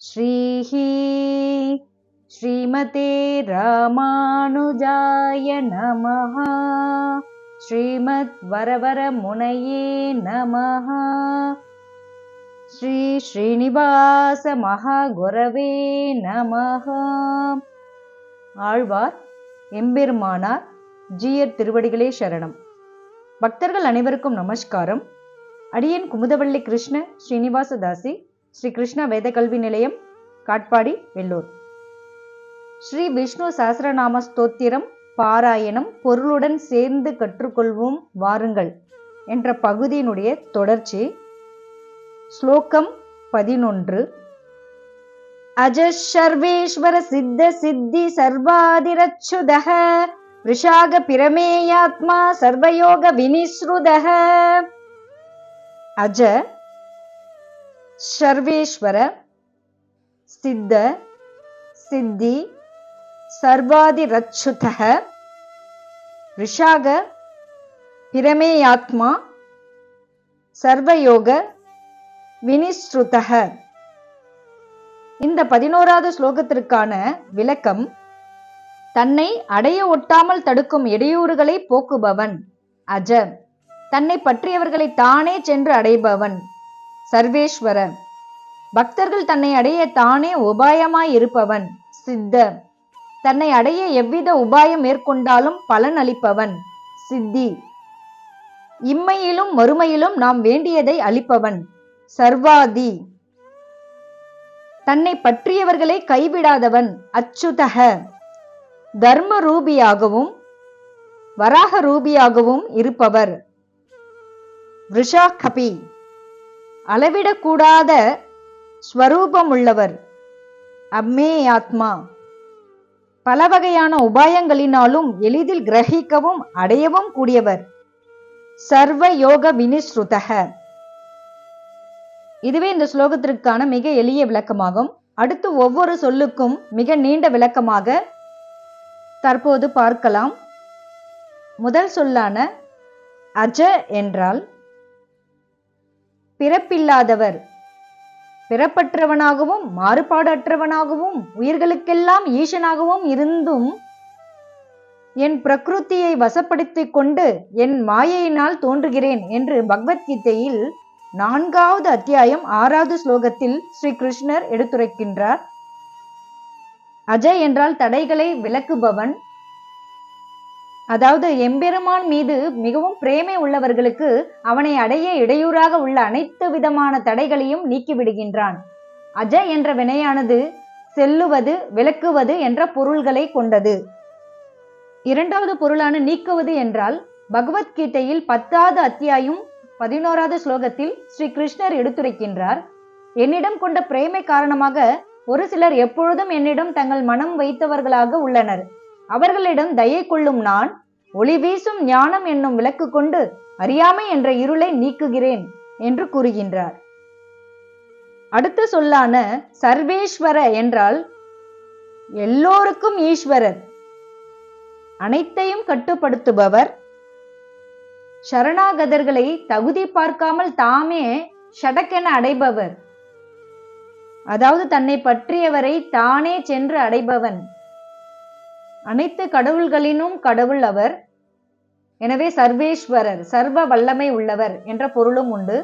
श्रीः श्रीमते रामानुजाय नमः श्रीमद्वरवरमुनये नमः श्री श्रीनिवासमहागुरवे நமः ஆழ்வார் எம்பெருமானார் ஜீயர் திருவடிகளே சரணம் பக்தர்கள் அனைவருக்கும் நமஸ்காரம் அடியேன் குமுதவள்ளி கிருஷ்ண ஸ்ரீனிவாசதாசி ஸ்ரீ கிருஷ்ண வேத கல்வி நிலையம் காட்பாடி வெள்ளூர். ஸ்ரீ விஷ்ணு சஹசிரநாம ஸ்தோத்திரம் பாராயணம் பொருளுடன் சேர்ந்து கற்றுக்கொள்வோம் வாருங்கள் என்ற பகுதியினுடைய தொடர்ச்சி. ஸ்லோகம் பதினொன்று. அஜ சர்வேஸ்வர சித்த சித்தி சர்வாதிரச்சுதக விஷாக பிரமேயாத்மா சர்வயோக வினிஸ்ருதக. அஜ சர்வேஸ்வர சித்த சித்தி சர்வாதிரச்சுதக ரிஷாக பிரமேயாத்மா சர்வயோக வினிஸ்ருதக. இந்த பதினோராவது ஸ்லோகத்திற்கான விளக்கம் தன்னை அடைய ஒட்டாமல் தடுக்கும் இடையூறுகளை போக்குபவன் அஜ. தன்னை பற்றியவர்களை தானே சென்று அடைபவன் சர்வேஸ்வர பக்தர்கள் தன்னை அடைய தானே உபாயமாய் இருப்பவன் சித்த தன்னை அடைய எவ்வித உபாயம் மேற்கொண்டாலும் பலன் அளிப்பவன் சித்தி. இம்மையிலும் மறுமையிலும் நாம் வேண்டியதை அளிப்பவன் சர்வாதி. தன்னை பற்றியவர்களை கைவிடாதவன் அச்சுதக. தர்ம ரூபியாகவும் வராக ரூபியாகவும் இருப்பவர். ரிஷா கபி அளவிடக்கூடாத ஸ்வரூபமுள்ளவர். அம்மே ஆத்மா. பல வகையான உபாயங்களினாலும் எளிதில் கிரகிக்கவும் அடையவும் கூடியவர். சர்வ யோக வினிஸ்ருதக. இதுவே இந்த ஸ்லோகத்திற்கான மிக எளிய விளக்கமாகும். அடுத்து ஒவ்வொரு சொல்லுக்கும் மிக நீண்ட விளக்கமாக தற்போது பார்க்கலாம். முதல் சொல்லான அஜ என்றால் பிறப்பில்லாதவர். பிறப்பற்றவனாகவும் மாறுபாடற்றவனாகவும் உயிர்களுக்கெல்லாம் ஈசனாகவும் இருந்தும் என் பிரகிருத்தியை வசப்படுத்திக் கொண்டு என் மாயையினால் தோன்றுகிறேன் என்று பகவத்கீதையில் நான்காவது அத்தியாயம் ஆறாவது ஸ்லோகத்தில் ஸ்ரீ கிருஷ்ணர் எடுத்துரைக்கின்றார். அஜய் என்றால் தடைகளை விளக்குபவன் அதாவது எம்பெருமான் மீது மிகவும் பிரேமை உள்ளவர்களுக்கு அவனை அடைய இடையூறாக உள்ள அனைத்து விதமான தடைகளையும் நீக்கிவிடுகின்றான் அஜய் என்ற வினையானது செல்லுவது விளக்குவது என்ற பொருள்களை கொண்டது. இரண்டாவது பொருளான நீக்குவது என்றால் பகவத்கீதையில் பத்தாவது அத்தியாயம் பதினோராவது ஸ்லோகத்தில் ஸ்ரீ கிருஷ்ணர் எடுத்துரைக்கின்றார். என்னிடம் கொண்ட பிரேமை காரணமாக ஒரு சிலர் எப்பொழுதும் என்னிடம் தங்கள் மனம் வைத்தவர்களாக உள்ளனர். அவர்களிடம் தயை கொள்ளும் நான் ஒளி வீசும் ஞானம் என்னும் விளக்கு கொண்டு அறியாமை என்ற இருளை நீக்குகிறேன் என்று கூறுகின்றார். அடுத்த சொல்லான சர்வேஸ்வர என்றால் எல்லோருக்கும் ஈஸ்வரர் அனைத்தையும் கட்டுப்படுத்துபவர் சரணாகதர்களை தகுதி பார்க்காமல் தாமே ஷடக்கென அடைபவர். அதாவது தன்னை பற்றியவரை தானே சென்று அடைபவன். அனைத்து கடவுள்களினும் கடவுள் அவர். எனவே சர்வேஸ்வரர் சர்வ வல்லமை உள்ளவர் என்ற பொருளும் உண்டு.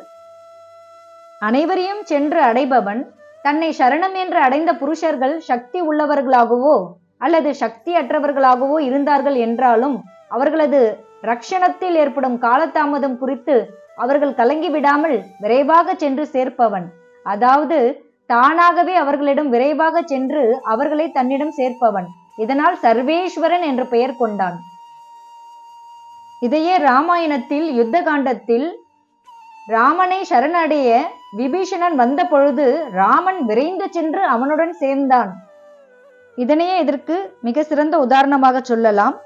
அனைவரையும் சென்று அடைபவன் தன்னை சரணம் என்று அடைந்த புருஷர்கள் சக்தி உள்ளவர்களாகவோ அல்லது சக்தி அற்றவர்களாகவோ இருந்தார்கள் என்றாலும் அவர்களது ரக்ஷணத்தில் ஏற்படும் காலதாமதம் குறித்து அவர்கள் கலங்கிவிடாமல் விரைவாக சென்று சேர்ப்பவன். அதாவது தானாகவே அவர்களிடம் விரைவாக சென்று அவர்களை தன்னிடம் சேர்ப்பவன். இதனால் சர்வேஸ்வரன் என்று பெயர் கொண்டான். இதையே ராமாயணத்தில் யுத்த காண்டத்தில் ராமனை சரணடைய விபீஷணன் வந்த பொழுது ராமன் விரைந்து சென்று அவனுடன் சேர்ந்தான். இதனையே இதற்கு மிக சிறந்த உதாரணமாக சொல்லலாம்.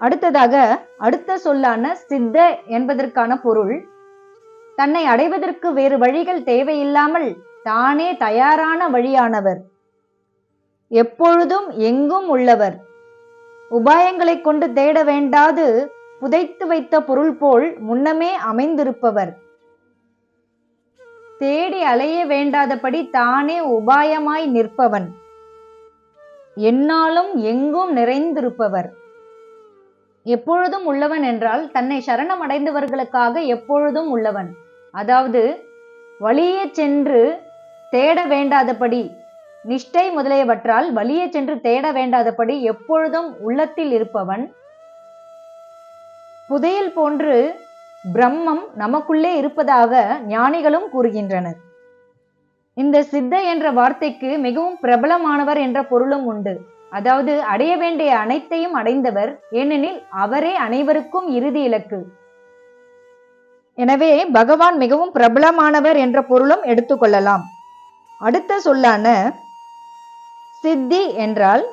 அடுத்ததாக அடுத்த சொல்லான சித்த என்பதற்கான பொருள் தன்னை அடைவதற்கு வேறு வழிகள் தேவையில்லாமல் தானே தயாரான வழியானவர். எப்பொழுதும் எங்கும் உள்ளவர். உபாயங்களை கொண்டு தேட வேண்டாது புதைத்து வைத்த பொருள் போல் முன்னமே அமைந்திருப்பவர். தேடி அலைய வேண்டாதபடி தானே உபாயமாய் நிற்பவன். என்னாலும் எங்கும் நிறைந்திருப்பவர். எப்பொழுதும் உள்ளவன் என்றால் தன்னை சரணம் அடைந்தவர்களுக்காக எப்பொழுதும் உள்ளவன். அதாவது வழியே சென்று தேட வேண்டாதபடி நிஷ்டை முதலியவற்றால் வழியே சென்று தேட வேண்டாதபடி எப்பொழுதும் உள்ளத்தில் இருப்பவன் புதையல் போன்று பிரம்மம் நமக்குள்ளே இருப்பதாக ஞானிகளும் கூறுகின்றனர். இந்த சித்த என்ற வார்த்தைக்கு மிகவும் பிரபலமானவர் என்ற பொருளும் உண்டு. அதாவது அடைய வேண்டிய அனைத்தையும் அடைந்தவர் ஏனெனில் அவரே அனைவருக்கும் இறுதி இலக்கு. எனவே பகவான் மிகவும் பிரபலமானவர் என்ற பொருளும் எடுத்துக்கொள்ளலாம் அடுத்த சொல்லான சித்தி என்றால்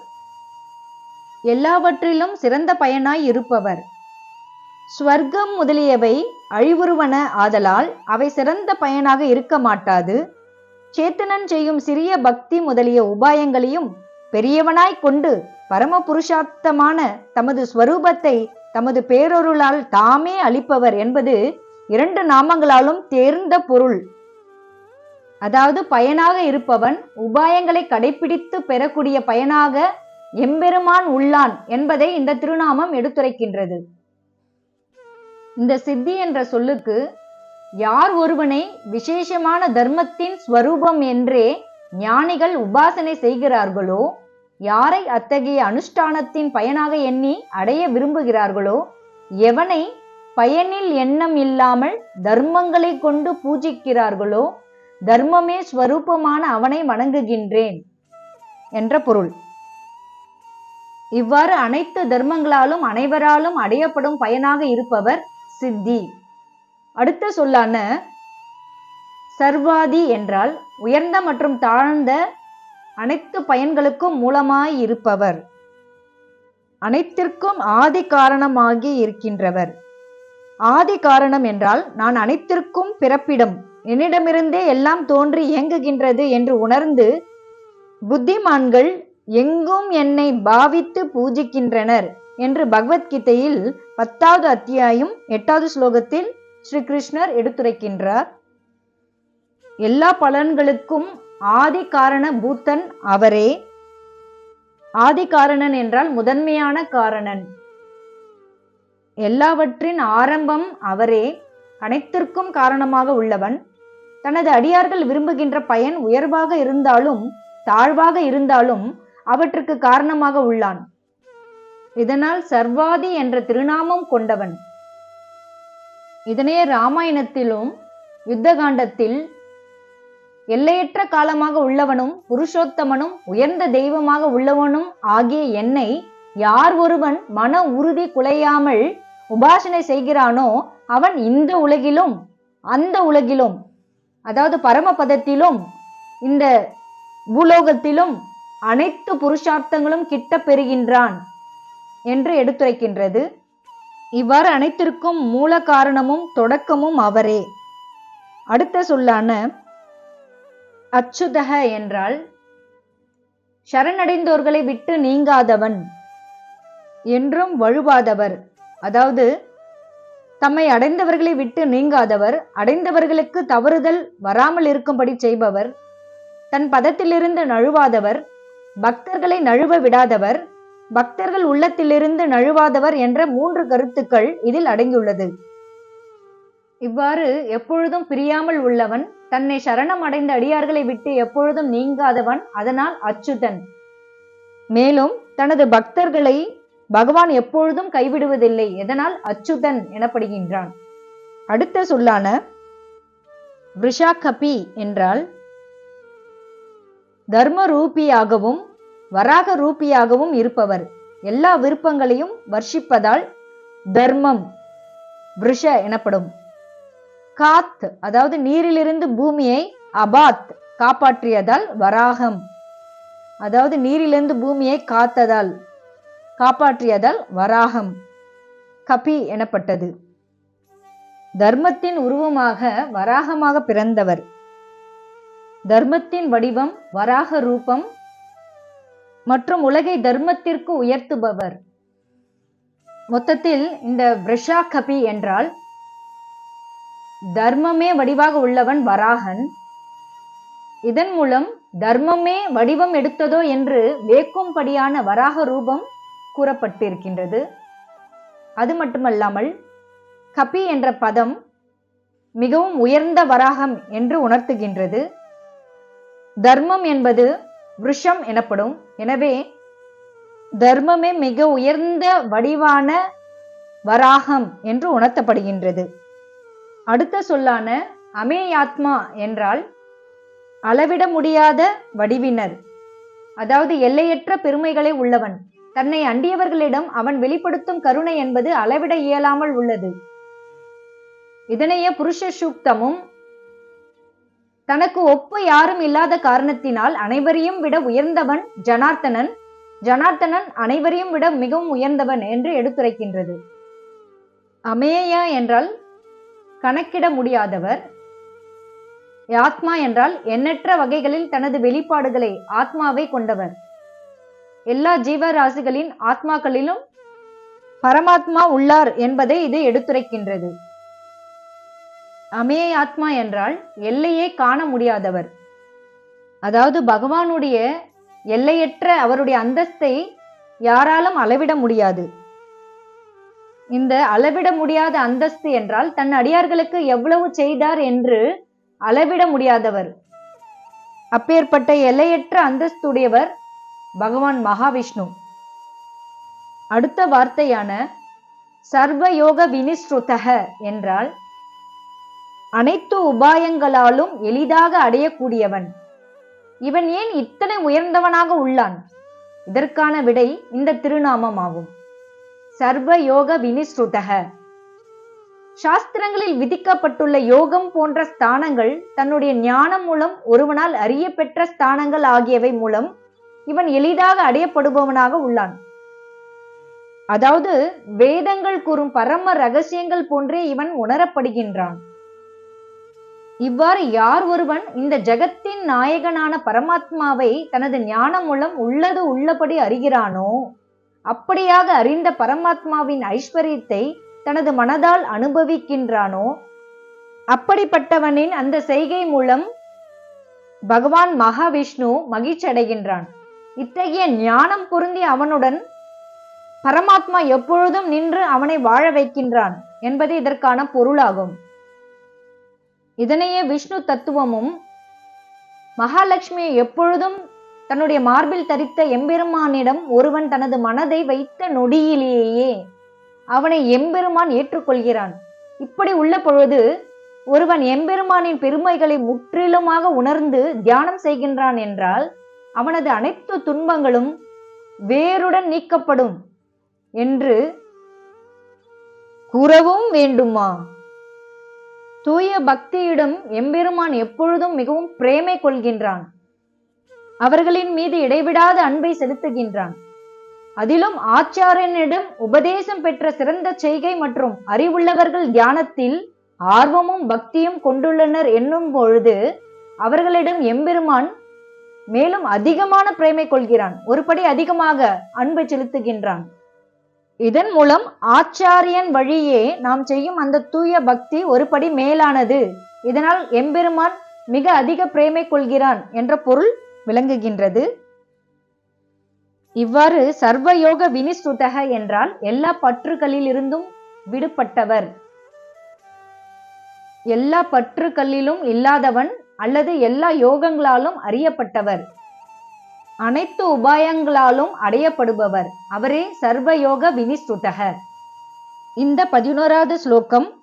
எல்லாவற்றிலும் சிறந்த பயனாய் இருப்பவர். ஸ்வர்க்கம் முதலியவை அழிவுறுவன ஆதலால் அவை சிறந்த பயனாக இருக்க மாட்டாது. சேத்தனன் செய்யும் சிறிய பக்தி முதலிய உபாயங்களையும் பெரியவனாய் கொண்டு பரம புருஷார்த்தமான தமது ஸ்வரூபத்தை தமது பேரொருளால் தாமே அளிப்பவர் என்பது இரண்டு நாமங்களாலும் தேர்ந்த பொருள். அதாவது பயனாக இருப்பவன் உபாயங்களை கடைபிடித்து பெறக்கூடிய பயனாக எம்பெருமான் உள்ளான் என்பதை இந்த திருநாமம் எடுத்துரைக்கின்றது. இந்த சித்தி என்ற சொல்லுக்கு யார் ஒருவனை விசேஷமான தர்மத்தின் ஸ்வரூபம் என்றே ஞானிகள் உபாசனை செய்கிறார்களோ யாரை அத்தகைய அனுஷ்டானத்தின் பயனாக எண்ணி அடைய விரும்புகிறார்களோ எவனை பயனில் எண்ணம் இல்லாமல் தர்மங்களை கொண்டு பூஜிக்கிறார்களோ தர்மமே ஸ்வரூபமான அவனை வணங்குகின்றேன் என்ற பொருள். இவ்வாறு அனைத்து தர்மங்களாலும் அனைவராலும் அடையப்படும் பயனாக இருப்பவர் சித்தி. அடுத்த சொல்லான சர்வாதி என்றால் உயர்ந்த மற்றும் தாழ்ந்த அனைத்து பயன்களுக்கும் மூலமாய் இருப்பவர். அனைத்திற்கும் ஆதி காரணமாகி இருக்கின்றவர். ஆதி காரணம் என்றால் நான் அனைத்திற்கும் பிறப்பிடம் என்னிடமிருந்தே எல்லாம் தோன்றி இயங்குகின்றது என்று உணர்ந்து புத்திமான்கள் எங்கும் என்னை பாவித்து பூஜிக்கின்றனர் என்று பகவத்கீதையில் பத்தாவது அத்தியாயம் எட்டாவது ஸ்லோகத்தில் ஸ்ரீ கிருஷ்ணர் எடுத்துரைக்கின்றார். எல்லா பலன்களுக்கும் ஆதி காரண பூத்தன் அவரே. ஆதி காரணன் என்றால் முதன்மையான காரணன். எல்லாவற்றின் ஆரம்பம் அவரே. அனைத்திற்கும் காரணமாக உள்ளவன். தனது அடியார்கள் விரும்புகின்ற பயன் உயர்வாக இருந்தாலும் தாழ்வாக இருந்தாலும் அவற்றுக்கு காரணமாக உள்ளான். இதனால் சர்வாதி என்ற திருநாமம் கொண்டவன். இதனே ராமாயணத்திலும் யுத்த காண்டத்தில் எல்லையற்ற காலமாக உள்ளவனும் புருஷோத்தமனும் உயர்ந்த தெய்வமாக உள்ளவனும் ஆகிய என்னை யார் ஒருவன் மன உறுதி குலையாமல் உபாசனை செய்கிறானோ அவன் இந்த உலகிலும் அந்த உலகிலும் அதாவது பரமபதத்திலும் இந்த பூலோகத்திலும் அனைத்து புருஷார்த்தங்களும் கிட்ட பெறுகின்றான் என்று எடுத்துரைக்கின்றது. இவ்வாறு அனைத்திற்கும் மூல காரணமும் தொடக்கமும் அவரே. அடுத்த சொல்லான அச்சுதக என்றால் சரணடைந்தோர்களை விட்டு நீங்காதவன் என்றும் வழுவாதவர். அதாவது தம்மை அடைந்தவர்களை விட்டு நீங்காதவர் அடைந்தவர்களுக்கு தவறுதல் வராமல் இருக்கும்படி செய்பவர் தன் பதத்திலிருந்து நழுவாதவர் பக்தர்களை நழுவ விடாதவர் பக்தர்கள் உள்ளத்திலிருந்து நழுவாதவர் என்ற மூன்று கருத்துக்கள் இதில் அடங்கியுள்ளது. இவ்வாறு எப்பொழுதும் பிரியாமல் உள்ளவன் தன்னை சரணம் அடைந்த அடியார்களை விட்டு எப்பொழுதும் நீங்காதவன் அதனால் அச்சுதன். மேலும் தனது பக்தர்களை பகவான் எப்பொழுதும் கைவிடுவதில்லை. எதனால்? அச்சுதன் எனப்படுகின்றான். அடுத்த சொல்லான விஷாகபி என்றால் தர்ம ரூபியாகவும் வராக ரூபியாகவும் இருப்பவர். எல்லா விருப்பங்களையும் வர்ஷிப்பதால் தர்மம் விஷ எனப்படும். காத் அதாவது நீரிலிருந்து பூமியை அபாத் காப்பாற்றியதால் வராகம். அதாவது நீரிலிருந்து பூமியை காத்ததால். காப்பாற்றியதால் வராகம். கபி எனப்பட்டது. தர்மத்தின் உருவமாக வராகமாக பிறந்தவர். தர்மத்தின் வடிவம் வராக ரூபம் மற்றும் உலகை தர்மத்திற்கு உயர்த்துபவர். மொத்தத்தில் இந்த பிரஷா கபி என்றால் தர்மமே வடிவாக உள்ளவன் வராகன். இதன் மூலம் தர்மமே வடிவம் எடுத்ததோ என்று வேக்கும்படியான வராக ரூபம் கூறப்பட்டிருக்கின்றது. அது மட்டுமல்லாமல் கபி என்ற பதம் மிகவும் உயர்ந்த வராகம் என்று உணர்த்துகின்றது. தர்மம் என்பது விருஷம் எனப்படும். எனவே தர்மமே மிக உயர்ந்த வடிவான வராகம் என்று உணர்த்தப்படுகின்றது. அடுத்த சொல்லான அமேயாத்மா என்றால் அளவிட முடியாத வடிவினர். அதாவது எல்லையற்ற பெருமைகளை உள்ளவன். தன்னை அண்டியவர்களிடம் அவன் வெளிப்படுத்தும் கருணை என்பது அளவிட இயலாமல் உள்ளது. இதனைய புருஷ சூக்தமும் தனக்கு ஒப்பு யாரும் இல்லாத காரணத்தினால் அனைவரையும் விட உயர்ந்தவன் ஜனார்த்தனன் ஜனார்த்தனன் அனைவரையும் விட மிகவும் உயர்ந்தவன் என்று எடுத்துரைக்கின்றது. அமேயா என்றால் கணக்கிட முடியாதவர். ஆத்மா என்றால் எண்ணற்ற வகைகளில் தனது வெளிப்பாடுகளை ஆத்மாவை கொண்டவர். எல்லா ஜீவராசிகளின் ஆத்மாக்களிலும் பரமாத்மா உள்ளார் என்பதை இது எடுத்துரைக்கின்றது. அமேய ஆத்மா என்றால் எல்லையே காண முடியாதவர். அதாவது பகவானுடைய எல்லையற்ற அவருடைய அந்தஸ்தை யாராலும் அளவிட முடியாது. இந்த அளவிட முடியாத அந்தஸ்து என்றால் தன் அடியார்களுக்கு எவ்வளவு செய்தார் என்று அளவிட முடியாதவர். அப்பேற்பட்ட எல்லையற்ற அந்தஸ்துடையவர் பகவான் மகாவிஷ்ணு. அடுத்த வார்த்தையான சர்வயோக வினிஸ்ருதக என்றால் அனைத்து உபாயங்களாலும் எளிதாக அடையக்கூடியவன். இவன் ஏன் இத்தனை உயர்ந்தவனாக உள்ளான்? இதற்கான விடை இந்த திருநாமம் ஆகும் வினிஸ்ருதக. சாஸ்திரங்களில் விதிக்கப்பட்டுள்ள யோகம் போன்ற ஸ்தானங்கள் தன்னுடைய ஞானம் மூலம் ஒருவனால் அறியப்பெற்ற ஸ்தானங்கள் ஆகியவை மூலம் இவன் எளிதாக அடையப்படுபவனாக உள்ளான். அதாவது வேதங்கள் கூறும் பரம ரகசியங்கள் போன்றே இவன் உணரப்படுகின்றான். இவ்வாறு யார் ஒருவன் இந்த ஜகத்தின் நாயகனான பரமாத்மாவை தனது ஞானம் மூலம் உள்ளது உள்ளபடி அறிகிறானோ அப்படியாக அறிந்த பரமாத்மாவின் ஐஸ்வர்யத்தை தனது மனதால் அனுபவிக்கின்றானோ அப்படிப்பட்டவனின் அந்த செய்கை மூலம் பகவான் மகாவிஷ்ணு மகிழ்ச்சி அடைகின்றான் இத்தகைய ஞானம் பொருந்தி அவனுடன் பரமாத்மா எப்பொழுதும் நின்று அவனை வாழ வைக்கின்றான் என்பது இதற்கான பொருளாகும். இதனையே விஷ்ணு தத்துவமும் மகாலட்சுமியை எப்பொழுதும் தன்னுடைய மார்பில் தரித்த எம்பெருமானிடம் ஒருவன் தனது மனதை வைத்த நொடியிலேயே அவனை எம்பெருமான் ஏற்றுக்கொள்கிறான். இப்படி உள்ள பொழுது ஒருவன் எம்பெருமானின் பெருமைகளை முற்றிலுமாக உணர்ந்து தியானம் செய்கின்றான் என்றால் அவனது அனைத்து துன்பங்களும் வேருடன் நீக்கப்படும் என்று கூறவும் வேண்டுமா? தூய பக்தியிடம் எம்பெருமான் எப்பொழுதும் மிகவும் பிரேமை கொள்கின்றான். அவர்களின் மீது இடைவிடாத அன்பை செலுத்துகின்றான். அதிலும் ஆச்சாரியனிடம் உபதேசம் பெற்ற சிறந்த செய்கை மற்றும் அறிவுள்ளவர்கள் தியானத்தில் ஆர்வமும் பக்தியும் கொண்டுள்ளனர் என்னும் பொழுது அவர்களிடம் எம்பெருமான் மேலும் அதிகமான பிரேமை கொள்கிறான். ஒருபடி அதிகமாக அன்பை செலுத்துகின்றான். இதன் மூலம் ஆச்சாரியன் வழியே நாம் செய்யும் அந்த தூய பக்தி ஒருபடி மேலானது. இதனால் எம்பெருமான் மிக அதிக பிரேமை கொள்கிறான் என்ற பொருள் விளங்குகின்றது. இவ்வாறு சர்வயோக வினிசுதக என்றால் எல்லா பற்றுகளிலிருந்தும் விடுபட்டவர். எல்லா பற்றுகளிலும் இல்லாதவன் அல்லது எல்லா யோகங்களாலும் அறியப்பட்டவர். அனைத்து உபாயங்களாலும் அடையப்படுபவர். அவரே சர்வயோக வினிஸ்ருதக இந்த பதினோராவது ஸ்லோகம்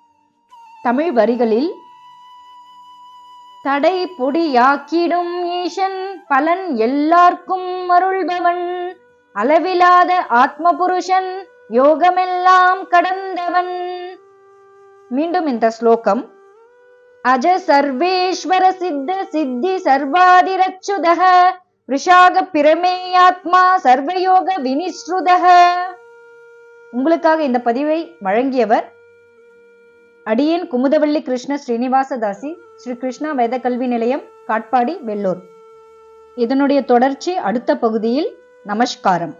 தமிழ் வரிகளில் தடை பொடியாக்கிடும் ஈசன் பலன் எல்லார்க்கும் அருள்பவன். அளவிலாத ஆத்ம புருஷன் யோகமெல்லாம் கடந்தவன். மீண்டும் இந்த ஸ்லோகம். அஜ சர்வேஸ்வர சித்த சித்தி சர்வாதிரச்சுதக. ரிஷாக பிரமேயாத்மா சர்வயோக வினிஸ்ருதக. உங்களுக்காக இந்த பதிவை வழங்கியவர் அடியேன் குமுதவள்ளி கிருஷ்ண ஸ்ரீனிவாசதாசி ஸ்ரீ கிருஷ்ணா வேத கல்வி நிலையம் காட்பாடி வெள்ளூர். இதனுடைய தொடர்ச்சி அடுத்த பகுதியில் நமஸ்காரம்.